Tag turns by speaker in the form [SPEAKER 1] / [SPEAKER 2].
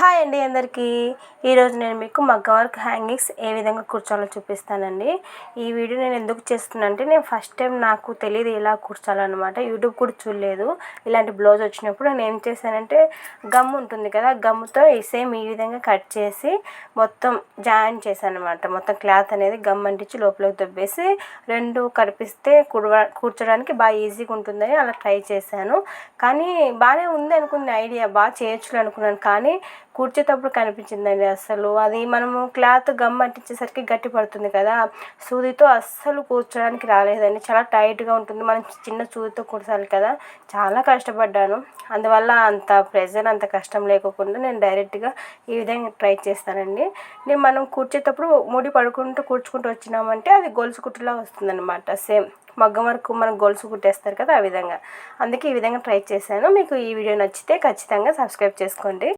[SPEAKER 1] Hi అండి అందరికీ. ఈరోజు నేను మీకు మగ్గ వర్క్ హ్యాంగింగ్స్ ఏ విధంగా కూర్చోాలో చూపిస్తానండి. ఈ వీడియో నేను ఎందుకు చేస్తున్నాను అంటే నేను ఫస్ట్ టైం నాకు తెలియదు ఎలా కూర్చోాలన్నమాట యూట్యూబ్ కూడా చూడలేదు. ఇలాంటి బ్లౌజ్ వచ్చినప్పుడు నేను ఏం చేశానంటే గమ్ ఉంటుంది కదా గమ్ముతో సేమ్ ఈ విధంగా కట్ చేసి మొత్తం జాయిన్ చేశాను అనమాట మొత్తం క్లాత్ అనేది గమ్ అంటించి లోపలికి దొబ్బేసి రెండు కనిపిస్తే కుడవ కూర్చోడానికి బాగా ఈజీగా ఉంటుందని అలా ట్రై చేశాను. కానీ బాగానే ఉంది అనుకున్న ఐడియా బాగా చేయొచ్చు అనుకున్నాను. కానీ కూర్చేటప్పుడు కనిపించిందండి అస్సలు. అది మనము క్లాత్ గమ్ అంటించేసరికి గట్టి పడుతుంది కదా. సూదితో అస్సలు కూర్చోడానికి రాలేదండి. చాలా టైట్గా ఉంటుంది. మనం చిన్న సూదితో కూర్చాలి కదా. చాలా కష్టపడ్డాను. అందువల్ల అంత ప్రెజర్ అంత కష్టం లేకోకుండా నేను డైరెక్ట్గా ఈ విధంగా ట్రై చేస్తానండి. నేను మనం కూర్చేటప్పుడు ముడి పడుకుంటూ కూర్చుకుంటూ వచ్చినామంటే అది గొలుసు కుట్టులా వస్తుందన్నమాట. సేమ్ మగ్గం వరకు మనం గొలుసు కుట్టేస్తారు కదా ఆ విధంగా. అందుకే ఈ విధంగా ట్రై చేశాను. మీకు ఈ వీడియో నచ్చితే ఖచ్చితంగా సబ్స్క్రైబ్ చేసుకోండి.